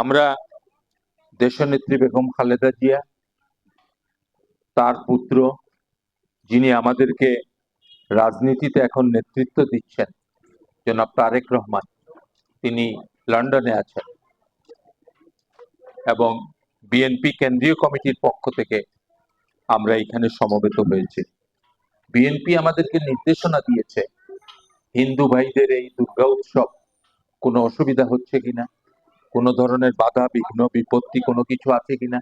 আমরা দেশনেত্রী বেগম খালেদা জিয়া, তার পুত্র, যিনি আমাদেরকে রাজনীতিতে এখন নেতৃত্ব দিচ্ছেন, জনাব তারেক রহমান, তিনি লন্ডনে আছেন এবং বিএনপি কেন্দ্রীয় কমিটির পক্ষ থেকে আমরা এখানে সমবেত হয়েছি। বিএনপি আমাদেরকে নির্দেশনা দিয়েছে, হিন্দু ভাইদের এই দুর্গা উৎসব কোনো অসুবিধা হচ্ছে কিনা কোনো ধরনের বাধা বিঘ্ন বিপত্তি, কোনো কিছু আছে কিনা?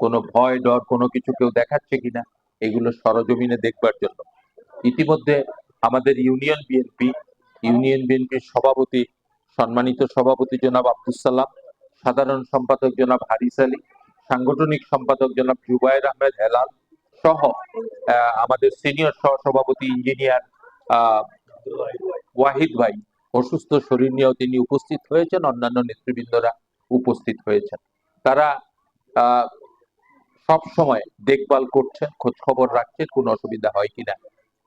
কোনো ভয়, ডর, কোনো কিছু কেউ দেখাচ্ছে কিনা? এগুলো সরজমিনে দেখবার জন্য। ইতিমধ্যে আমাদের ইউনিয়ন বিএনপি, ইউনিয়ন বিএনপির সভাপতি, সম্মানিত সভাপতি জনাব আব্দুল সালাম, সাধারণ সম্পাদক জনাব হারিস আলী, সাংগঠনিক সম্পাদক জনাব জুবায়ের আহমেদ হেলাল সহ আমাদের সিনিয়র সহ সভাপতি ইঞ্জিনিয়ার ওয়াহিদ ভাই। অসুস্থ শরীর নিয়েও তিনি উপস্থিত হয়েছেন, অন্যান্য নেতৃবৃন্দরা উপস্থিত হয়েছেন। তারা সব সময় দেখভাল করছেন খোঁজ খবর রাখছেন, কোনো অসুবিধা হয় কিনা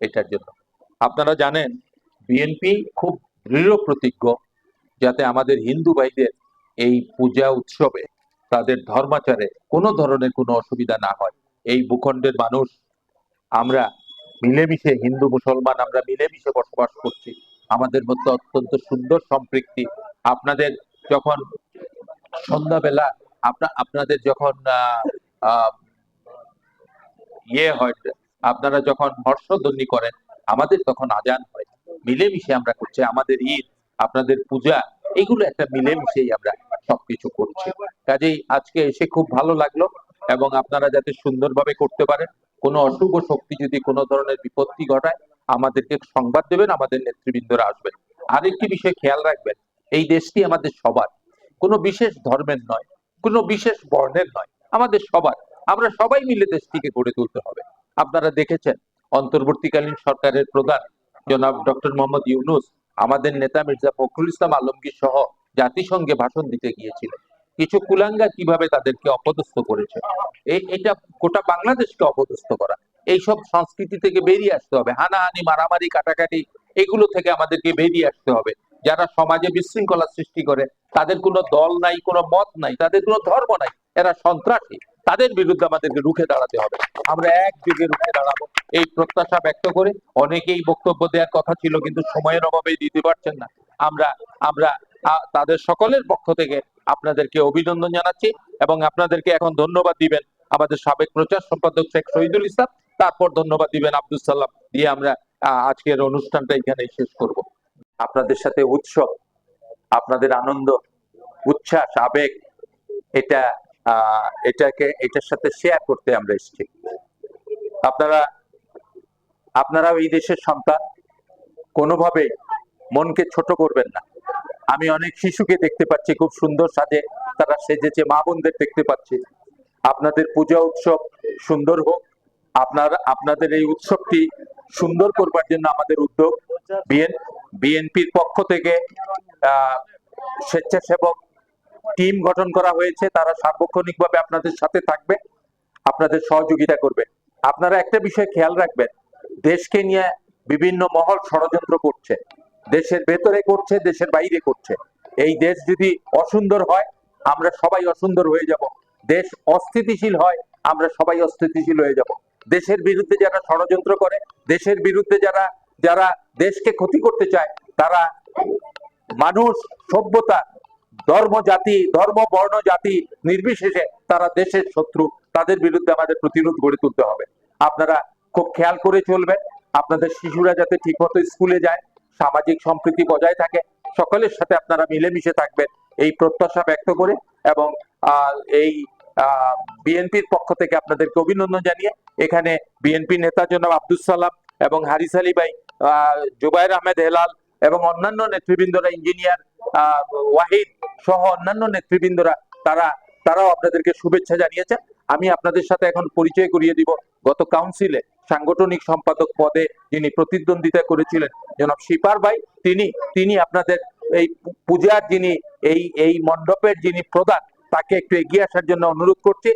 এটার জন্য। আপনারা জানেন, বিএনপি খুব দৃঢ় প্রতিজ্ঞ যাতে আমাদের হিন্দু ভাইদের এই পূজা উৎসবে তাদের ধর্মাচারে কোনো ধরনের কোনো অসুবিধা না হয়। এই ভূখণ্ডের মানুষ, আমরা মিলেমিশে হিন্দু, মুসলমান, আমরা মিলেমিশে বসবাস করছি। আমাদের মধ্যে অত্যন্ত সুন্দর সম্পৃক্তি আপনাদের যখন সন্ধ্যাবেলা আপনা, আপনাদের যখন ইয়ে হয়, আপনারা যখন হর্ষধ্বনি করেন, আমাদের তখন আজান হয়। মিলেমিশে আমরা করছি, আমাদের ঈদ, আপনাদের পূজা, এগুলো একটা মিলেমিশেই আমরা সবকিছু করছি। কাজেই আজকে এসে খুব ভালো লাগল এবং আপনারা যাতে সুন্দরভাবে করতে পারেন, কোনো অশুভ শক্তি যদি কোনো ধরনের বিপত্তি ঘটায় আমাদেরকে সংবাদ দেবেন, আমাদের নেতৃবৃন্দরা আসবেন। আরেকটি বিষয় খেয়াল রাখবেন, এই দেশটি আমাদের সবার। কোনো বিশেষ ধর্মের নয়, কোনো বিশেষ বর্ণের নয়, আমাদের সবার। আমরা সবাই মিলে দেশটিকে গড়ে তুলতে হবে। আপনারা দেখেছেন, অন্তর্বর্তীকালীন সরকারের প্রধান জনাব ডক্টর মোহাম্মদ ইউনুস, আমাদের নেতা মির্জা ফখরুল ইসলাম আলমগীর সহ জাতিসংঘে ভাষণ দিতে গিয়েছিলেন। কিছু কুলাঙ্গা কীভাবে তাদেরকে অপদস্থ করেছে? এটা গোটা বাংলাদেশকে অপদস্থ করা। এইসব সংস্কৃতি থেকে বেরিয়ে আসতে হবে। হানাহানি, মারামারি, কাটাকাটি এগুলো থেকে আমাদেরকে বেরিয়ে আসতে হবে। যারা সমাজে বিশৃঙ্খলা সৃষ্টি করে, তাদের কোনো দল নাই, কোনো মত নাই, তাদের কোনো ধর্ম নাই, এরা সন্ত্রাসী। তাদের বিরুদ্ধে আমাদেরকে রুখে দাঁড়াতে হবে। আমরা একযোগে রুখে দাঁড়াবো। এই প্রত্যাশা ব্যক্ত করে অনেকেই বক্তব্য দেওয়ার কথা ছিল, কিন্তু সময়ের অভাবে দিতে পারছেন না। আমরা আমরা তাদের সকলের পক্ষ থেকে আপনাদেরকে অভিনন্দন জানাচ্ছি এবং আপনাদেরকে এখন ধন্যবাদ দিবেন আমাদের সাবেক প্রচার সম্পাদক শেখ শহীদুল ইসলাম। তারপর ধন্যবাদ দিবেন আব্দুল সালাম। দিয়ে আমরা আজকের অনুষ্ঠানটা এখানে শেষ করব। আপনাদের সাথে উৎসব, আপনাদের আনন্দ, উচ্ছ্বাস, আবেগ, এটা এটাকে, এটার সাথে শেয়ার করতে আমরা এসেছি। আপনারা, আপনারাও এই দেশের সন্তান, কোনোভাবে মনকে ছোট করবেন না। আমি অনেক শিশুকে দেখতে পাচ্ছি, খুব সুন্দর সাজে, তারা সেজেছে, মা বোনদের দেখতে পাচ্ছি। আপনাদের পূজা উৎসব সুন্দর হোক আপনার, আপনাদের এই উৎসবটি সুন্দর করবার জন্য আমাদের উদ্যোগ। বিএন, বিএনপির পক্ষ থেকে স্বেচ্ছাসেবক টিম গঠন করা হয়েছে। তারা সার্বক্ষণিকভাবে আপনাদের সাথে থাকবে, আপনাদের সহযোগিতা করবে। আপনারা একটা বিষয় খেয়াল রাখবেন, দেশকে নিয়ে বিভিন্ন মহল ষড়যন্ত্র করছে। দেশের ভেতরে করছে, দেশের বাইরে করছে। এই দেশ যদি অসুন্দর হয়, আমরা সবাই অসুন্দর হয়ে যাব। দেশ অস্থিতিশীল হয়, আমরা সবাই অস্থিতিশীল হয়ে যাব। দেশের বিরুদ্ধে যারা ষড়যন্ত্র করে, দেশের বিরুদ্ধে যারা যারা দেশকে ক্ষতি করতে চায়, তারা মানুষ, সভ্যতা, ধর্ম জাতি, ধর্ম, বর্ণ জাতি নির্বিশেষে তারা দেশের শত্রু। তাদের বিরুদ্ধে আমাদের প্রতিরোধ গড়ে তুলতে হবে। আপনারা খুব খেয়াল করে চলবেন। আপনাদের শিশুরা যাতে ঠিকমতো স্কুলে যায়, সামাজিক সম্প্রীতি বজায় থাকে, সকলের সাথে আপনারা মিলেমিশে থাকবেন। এই প্রত্যাশা ব্যক্ত করে এবং এই বিএনপির পক্ষ থেকে আপনাদেরকে অভিনন্দন জানিয়ে এখানে বিএনপি নেতা জনাব আব্দুল সালাম এবং হারিস আলী ভাই জুবাইর আহমেদ হেলাল এবং অন্যান্য নেতৃবৃন্দরা, ইঞ্জিনিয়ার ওয়াহিদ সহ অন্যান্য নেতৃবৃন্দরা, তারা, তারাও আপনাদেরকে শুভেচ্ছা জানিয়েছেন আমি আপনাদের সাথে এখন পরিচয় করিয়ে দিব। গত কাউন্সিলে সাংগঠনিক সম্পাদক পদে যিনি প্রতিদ্বন্দ্বিতা করেছিলেন, জনাব শিপার ভাই, তিনি তিনি আপনাদের এই পূজার যিনি এই এই মণ্ডপের যিনি প্রধান তাকে একটু এগিয়ে আসার জন্য অনুরোধ করছি।